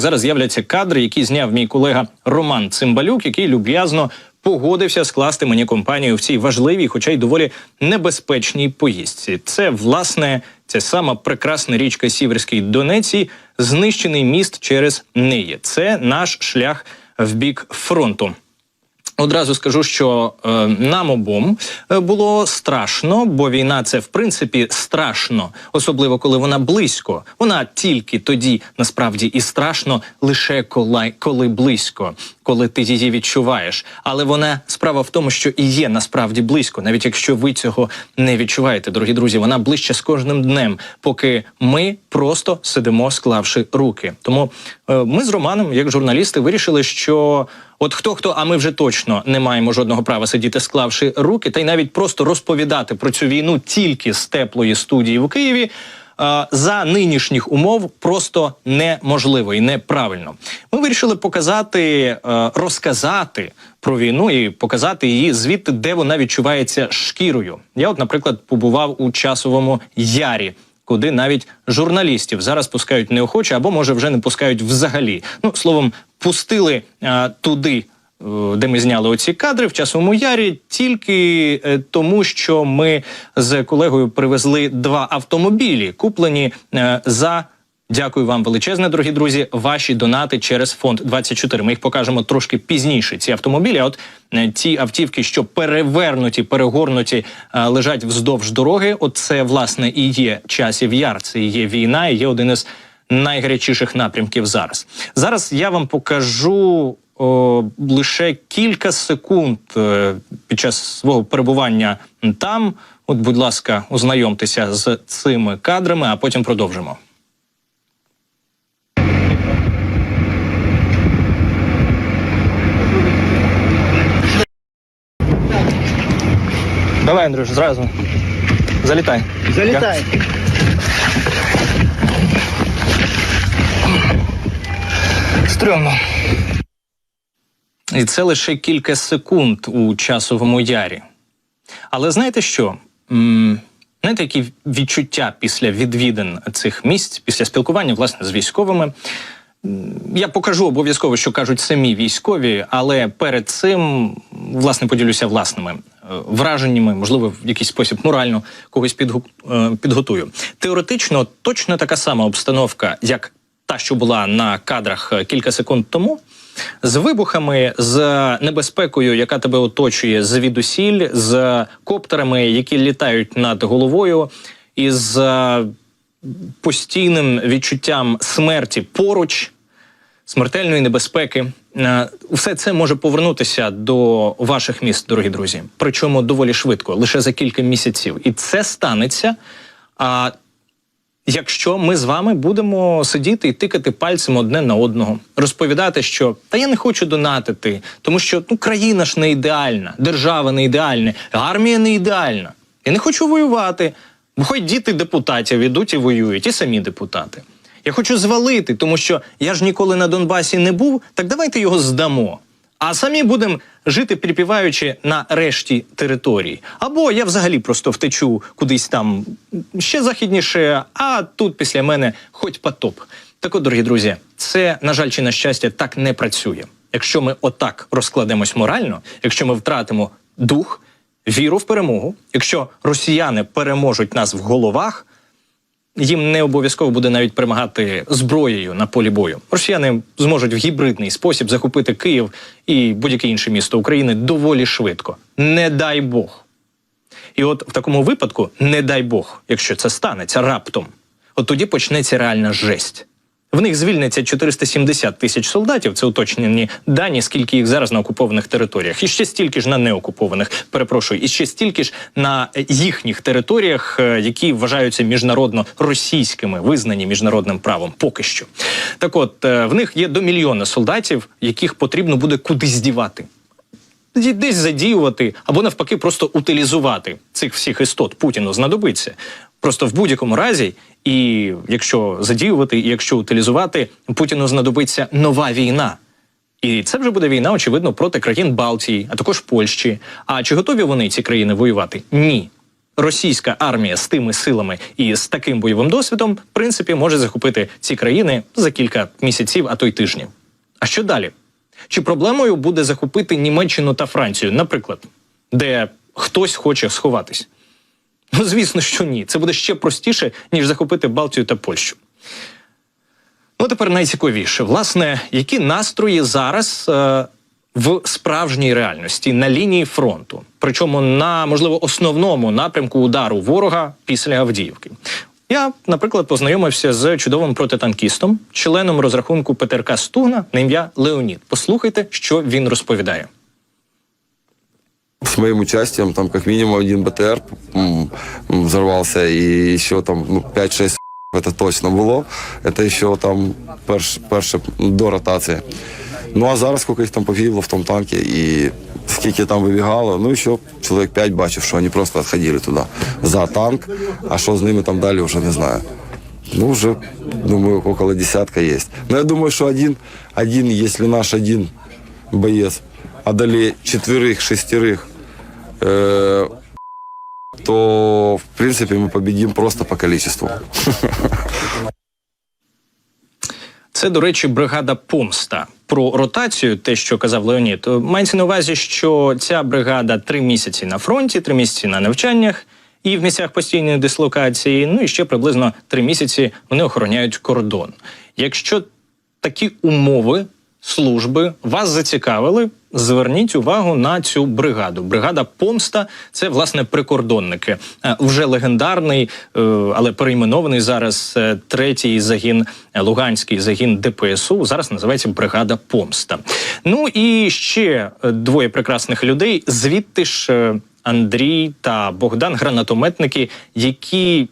Зараз з'являться кадри, які зняв мій колега Роман Цимбалюк, який люб'язно погодився скласти мені компанію в цій важливій, хоча й доволі небезпечній поїздці. Це власне ця сама прекрасна річка Сіверський Донець знищений міст через неї. Це наш шлях в бік фронту. Одразу скажу, що е, нам обом е, було страшно, бо війна це в принципі страшно, особливо коли вона близько. Вона тільки тоді насправді і страшно лише коли, коли близько, коли ти її відчуваєш. Але вона справа в тому, що і є насправді близько, навіть якщо ви цього не відчуваєте, дорогі друзі. Вона ближче з кожним днем, поки ми просто сидимо, склавши руки. Тому е, ми з Романом, як журналісти, вирішили, що. От хто хто, а ми вже точно не маємо жодного права сидіти, склавши руки, та й навіть просто розповідати про цю війну тільки з теплої студії в Києві. За нинішніх умов просто неможливо і неправильно. Ми вирішили показати, е, розказати про війну і показати її звідти, де вона відчувається шкірою. Я, от, наприклад, побував у часовому ярі куди навіть журналістів зараз пускають неохоче, або може вже не пускають взагалі. Ну словом, пустили а, туди. е, Де ми зняли оці кадри в часовому ярі, тільки е, тому, що ми з колегою привезли два автомобілі, куплені е, за Дякую вам величезне, дорогі друзі. Ваші донати через фонд 24. Ми їх покажемо трошки пізніше. Ці автомобілі. А От е, ті автівки, що перевернуті, перегорнуті, е, лежать вздовж дороги. От це власне і є часів яр. Це є війна, і є один із найгарячіших напрямків зараз. Зараз я вам покажу. О, лише кілька секунд е, під час свого перебування там. От, будь ласка, ознайомтеся з цими кадрами, а потім продовжимо. Давай, Андрюш, зразу. Залітай. Залітай. Стрьомно. І це лише кілька секунд у часовому ярі. Але знаєте що? Знаєте, які відчуття після відвідин цих місць, після спілкування власне з військовими? Я покажу обов'язково, що кажуть самі військові, але перед цим власне поділюся власними е, враженнями, можливо, в якийсь спосіб морально когось е, підготую. Теоретично точно така сама обстановка, як та, що була на кадрах е, кілька секунд тому, з вибухами, з небезпекою, яка тебе оточує звідусіль, з коптерами, які літають над головою, і з е, постійним відчуттям смерті поруч, смертельної небезпеки. Е, Все це може повернутися до ваших міст, дорогі друзі. Причому доволі швидко, лише за кілька місяців. І це станеться. А якщо ми з вами будемо сидіти і тикати пальцем одне на одного, розповідати, що та я не хочу донатити, тому що ну країна ж не ідеальна, держава не ідеальна, армія не ідеальна. Я не хочу воювати. Бо хоч діти депутатів ідуть і воюють, і самі депутати. Я хочу звалити, тому що я ж ніколи на Донбасі не був. Так давайте його здамо. А самі будемо жити припіваючи на решті території. Або я взагалі просто втечу кудись там ще західніше, а тут після мене хоч потоп. Так от, дорогі друзі, це, на жаль, чи на щастя, так не працює. Якщо ми отак розкладемось морально, якщо ми втратимо дух, віру в перемогу, якщо росіяни переможуть нас в головах, їм не обов'язково буде навіть перемагати зброєю на полі бою. Росіяни зможуть в гібридний спосіб захопити Київ і будь-яке інше місто України доволі швидко. Не дай Бог. І от в такому випадку, не дай Бог, якщо це станеться раптом, от тоді почнеться реальна жесть. В них звільниться 470 тисяч солдатів. Це уточнені дані, скільки їх зараз на окупованих територіях, і ще стільки ж на неокупованих. Перепрошую, і ще стільки ж на е, їхніх територіях, е, які вважаються міжнародно російськими, визнані міжнародним правом. Поки що. Так, от е, в них є до мільйона солдатів, яких потрібно буде кудись здівати. Десь задіювати або навпаки просто утилізувати цих всіх істот Путіну знадобиться. Просто в будь-якому разі, і якщо задіювати, і якщо утилізувати, Путіну знадобиться нова війна. І це вже буде війна, очевидно, проти країн Балтії, а також Польщі. А чи готові вони ці країни воювати? Ні. російська армія з тими силами і з таким бойовим досвідом, в принципі, може захопити ці країни за кілька місяців, а то й тижнів. А що далі? Чи проблемою буде захопити Німеччину та Францію, наприклад, де хтось хоче сховатись? Ну, звісно, що ні. Це буде ще простіше, ніж захопити Балтію та Польщу. Ну, тепер найцікавіше, власне, які настрої зараз е, в справжній реальності на лінії фронту, причому на можливо основному напрямку удару ворога після Авдіївки. Я, наприклад, познайомився з чудовим протитанкістом, членом розрахунку ПТРК Стугна на ім'я Леонід. Послухайте, що він розповідає. С моим участием там как минимум один БТР м, м, взорвался, и еще там ну, 5-6 это точно було. Это еще там перш, перше до ротації. Ну а зараз скільки їх там погибло в тому танкі і скільки там вибігало, ну ще чоловік 5 бачив, що вони просто відходили туди за танк, а що з ними там далі, вже не знаю. Ну, уже, думаю, около десятка есть. Но я думаю, что один, один, если наш один боец одолеет четверых, шестерых, э, то, в принципе, мы победим просто по количеству. Це, до речі, бригада Помста. Про ротацію, те, що казав Леонід, мається на увазі, що ця бригада три місяці на фронті, три місяці на навчаннях і в місцях постійної дислокації. Ну і ще приблизно три місяці вони охороняють кордон. Якщо такі умови служби вас зацікавили, зверніть увагу на цю бригаду. Бригада Помста це власне прикордонники. Е, Вже легендарний, е, але перейменований зараз е, третій загін, Луганський загін ДПСУ. Зараз називається бригада Помста. Ну і ще двоє прекрасних людей. Звідти ж Андрій та Богдан, гранатометники, які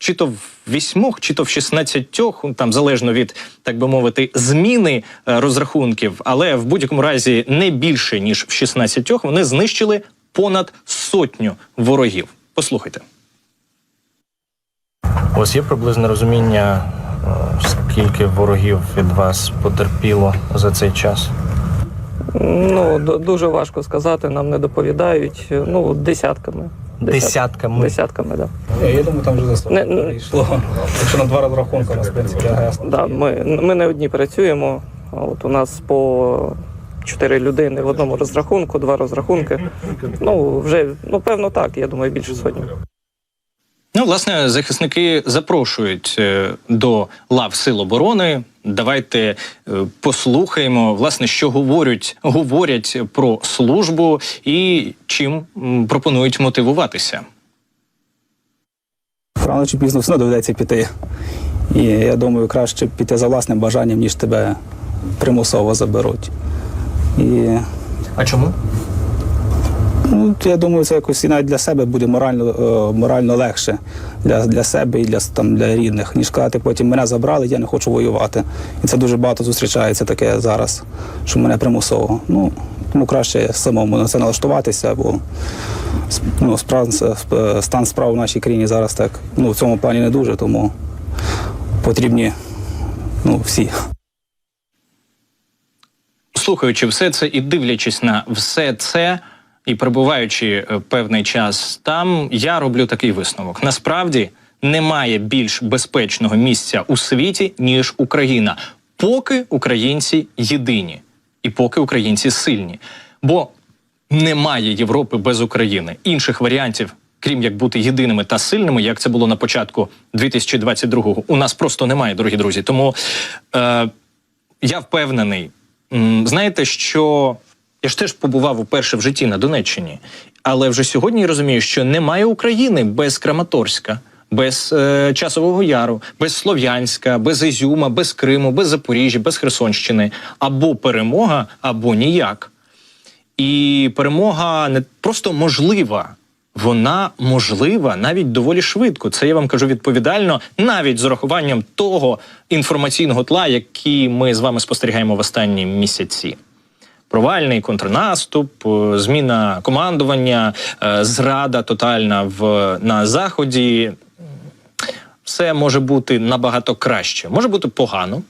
чи то в вісьмох, чи то в шістнадцятьох, там залежно від так би мовити, зміни е, розрахунків, але в будь-якому разі не більше ніж в 16 вони знищили понад сотню ворогів. Послухайте. У вас є приблизне розуміння, е, скільки ворогів від вас потерпіло за цей час? Ну, дуже важко сказати, нам не доповідають. Ну, десятками. Десятками. Десятками, так. Да. Я думаю, там вже за Не, 100 ну- Якщо на два розрахунки, у нас, в принципі, агресор. Да, ми, ми не одні працюємо. А От у нас по чотири людини в одному розрахунку, два розрахунки. Ну, вже, ну, певно, так, я думаю, більше сотні. Ну, власне, захисники запрошують е, до лав сил оборони. Давайте е, послухаємо, власне, що говорять, говорять про службу і чим пропонують мотивуватися. Рано чи пізно все доведеться піти. І я думаю, краще піти за власним бажанням, ніж тебе примусово заберуть. І А чому? Ну, я думаю, це якось і навіть для себе буде морально, е, морально легше для, для себе і для, там, для рідних, ніж казати, потім мене забрали, я не хочу воювати. І це дуже багато зустрічається таке зараз, що мене примусово. Ну, тому краще самому на це налаштуватися, бо ну, справ, стан справ в нашій країні зараз так ну, в цьому плані не дуже, тому потрібні ну, всі. Слухаючи все це і дивлячись на все це, і перебуваючи е, певний час там, я роблю такий висновок. Насправді немає більш безпечного місця у світі, ніж Україна, поки українці єдині, і поки українці сильні. Бо немає Європи без України. Інших варіантів, крім як бути єдиними та сильними, як це було на початку 2022-го, у нас просто немає, дорогі друзі. Тому е, я впевнений. Знаєте, що я ж теж побував уперше в житті на Донеччині, але вже сьогодні я розумію, що немає України без Краматорська. Без е, часового яру, без Слов'янська, без Ізюма, без Криму, без Запоріжжя, без Херсонщини або перемога, або ніяк. І перемога не просто можлива, вона можлива навіть доволі швидко. Це я вам кажу відповідально, навіть з урахуванням того інформаційного тла, який ми з вами спостерігаємо в останні місяці. Провальний контрнаступ, е, зміна командування, е, зрада тотальна в на заході. Все може бути набагато краще. Може бути погано,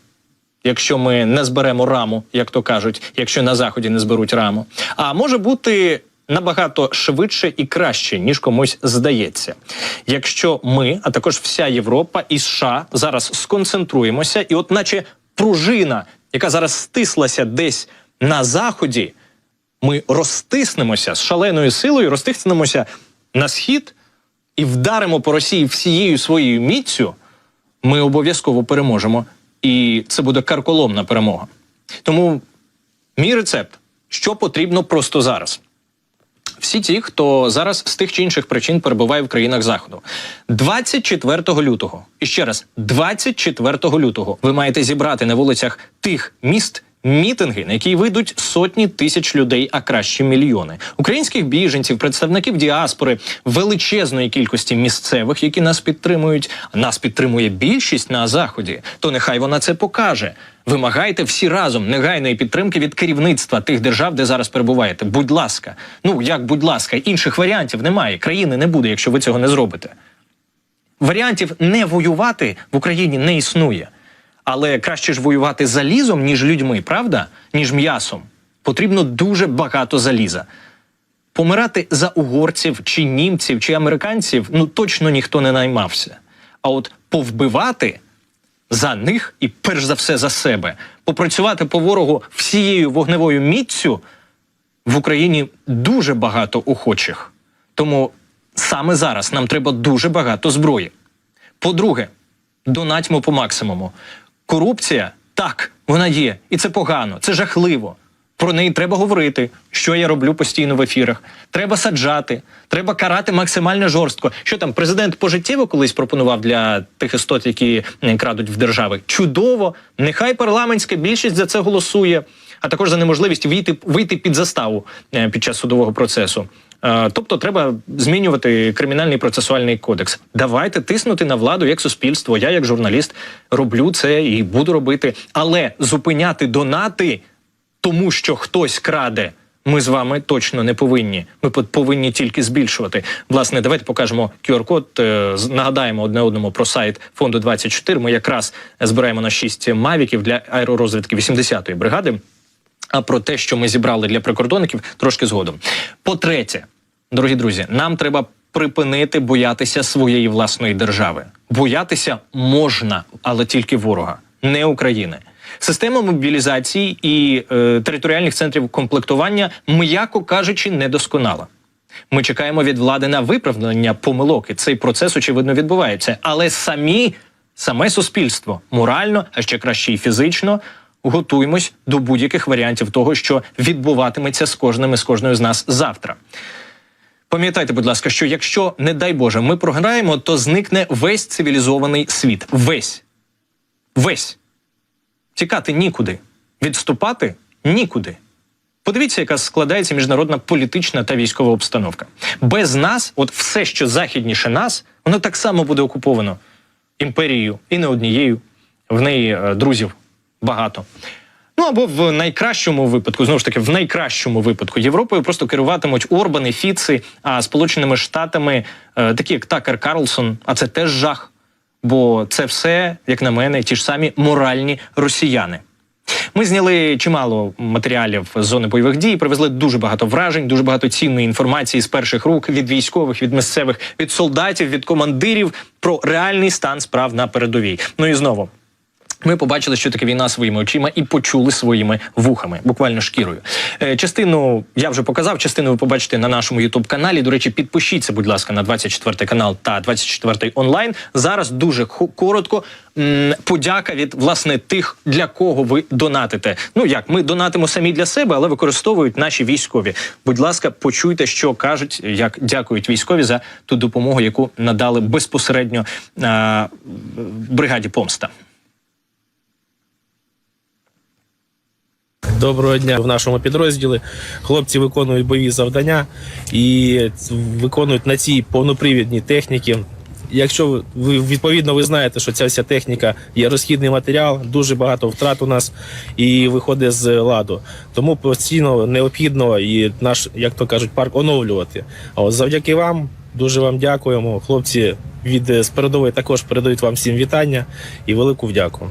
якщо ми не зберемо раму, як то кажуть, якщо на заході не зберуть раму. А може бути набагато швидше і краще, ніж комусь здається. Якщо ми, а також вся Європа і США зараз сконцентруємося, і, от, наче пружина, яка зараз стислася десь на заході, ми розтиснемося з шаленою силою, розтиснемося на схід і вдаримо по Росії всією своєю міцю, ми обов'язково переможемо. І це буде карколомна перемога. Тому мій рецепт, що потрібно просто зараз. Всі ті, хто зараз з тих чи інших причин перебуває в країнах заходу, 24 лютого, і ще раз, 24 лютого, ви маєте зібрати на вулицях тих міст мітинги, на які вийдуть сотні тисяч людей, а краще мільйони українських біженців, представників діаспори, величезної кількості місцевих, які нас підтримують. Нас підтримує більшість на заході. То нехай вона це покаже. Вимагайте всі разом негайної підтримки від керівництва тих держав, де зараз перебуваєте. Будь ласка, ну як будь ласка, інших варіантів немає. Країни не буде, якщо ви цього не зробите. Варіантів не воювати в Україні не існує. Але краще ж воювати залізом, ніж людьми, правда? Ніж м'ясом. Потрібно дуже багато заліза. Помирати за угорців, чи німців, чи американців ну точно ніхто не наймався. А от повбивати за них і перш за все за себе, попрацювати по ворогу всією вогневою міццю в Україні дуже багато охочих. Тому саме зараз нам треба дуже багато зброї. По-друге, донатьмо по максимуму. Корупція так, вона є, і це погано, це жахливо. Про неї треба говорити, що я роблю постійно в ефірах. Треба саджати, треба карати максимально жорстко. Що там президент пожиттєво колись пропонував для тих істот, які крадуть в держави? Чудово! Нехай парламентська більшість за це голосує, а також за неможливість вийти, вийти під заставу е, під час судового процесу. Е, Тобто треба змінювати кримінальний процесуальний кодекс. Давайте тиснути на владу як суспільство. Я, як журналіст, роблю це і буду робити. Але зупиняти донати, тому що хтось краде. Ми з вами точно не повинні. Ми повинні тільки збільшувати. Власне, давайте покажемо QR-код. е, Нагадаємо одне одному про сайт фонду 24. Ми якраз збираємо на 6 мавіків для аеророзвідки 80-ї бригади. А про те, що ми зібрали для прикордонників, трошки згодом. По-третє, дорогі друзі, нам треба припинити боятися своєї власної держави. Боятися можна, але тільки ворога, не України. Система мобілізації і е, територіальних центрів комплектування, м'яко кажучи, недосконала. Ми чекаємо від влади на виправдання помилок, і цей процес очевидно відбувається. Але самі, саме суспільство, морально, а ще краще і фізично, готуємось до будь-яких варіантів того, що відбуватиметься з кожним і з кожною з нас завтра. Пам'ятайте, будь ласка, що якщо, не дай Боже, ми програємо, то зникне весь цивілізований світ. Весь. Весь. Тікати нікуди. Відступати нікуди. Подивіться, яка складається міжнародна політична та військова обстановка. Без нас, от все, що західніше нас, воно так само буде окуповано імперією і не однією. В неї е, друзів багато. Ну або в найкращому випадку, знову ж таки, в найкращому випадку Європою просто керуватимуть Орбани, Фіци, а Сполученими Штатами, е, такі як Такер Карлсон, а це теж жах. Бо це все, як на мене, ті ж самі моральні росіяни. Ми зняли чимало матеріалів з зони бойових дій, привезли дуже багато вражень, дуже багато цінної інформації з перших рук від військових, від місцевих, від солдатів, від командирів про реальний стан справ на передовій. Ну і знову. Ми побачили, що таке війна своїми очима, і почули своїми вухами, буквально шкірою. Е, частину я вже показав, частину ви побачите на нашому ютуб каналі. До речі, підпишіться, будь ласка, на 24 канал та 24 онлайн. Зараз дуже коротко. Подяка від власне тих, для кого ви донатите. Ну як ми донатимо самі для себе, але використовують наші військові. Будь ласка, почуйте, що кажуть, як дякують військові за ту допомогу, яку надали безпосередньо а, бригаді помста. Доброго дня в нашому підрозділі. Хлопці виконують бойові завдання і виконують на цій повнопривідній техніці. Якщо ви відповідно ви знаєте, що ця вся техніка є розхідний матеріал, дуже багато втрат у нас і виходить з ладу. Тому постійно необхідно і наш, як то кажуть, парк оновлювати. А от завдяки вам дуже вам дякуємо. Хлопці від передової також передають вам всім вітання і велику вдяку.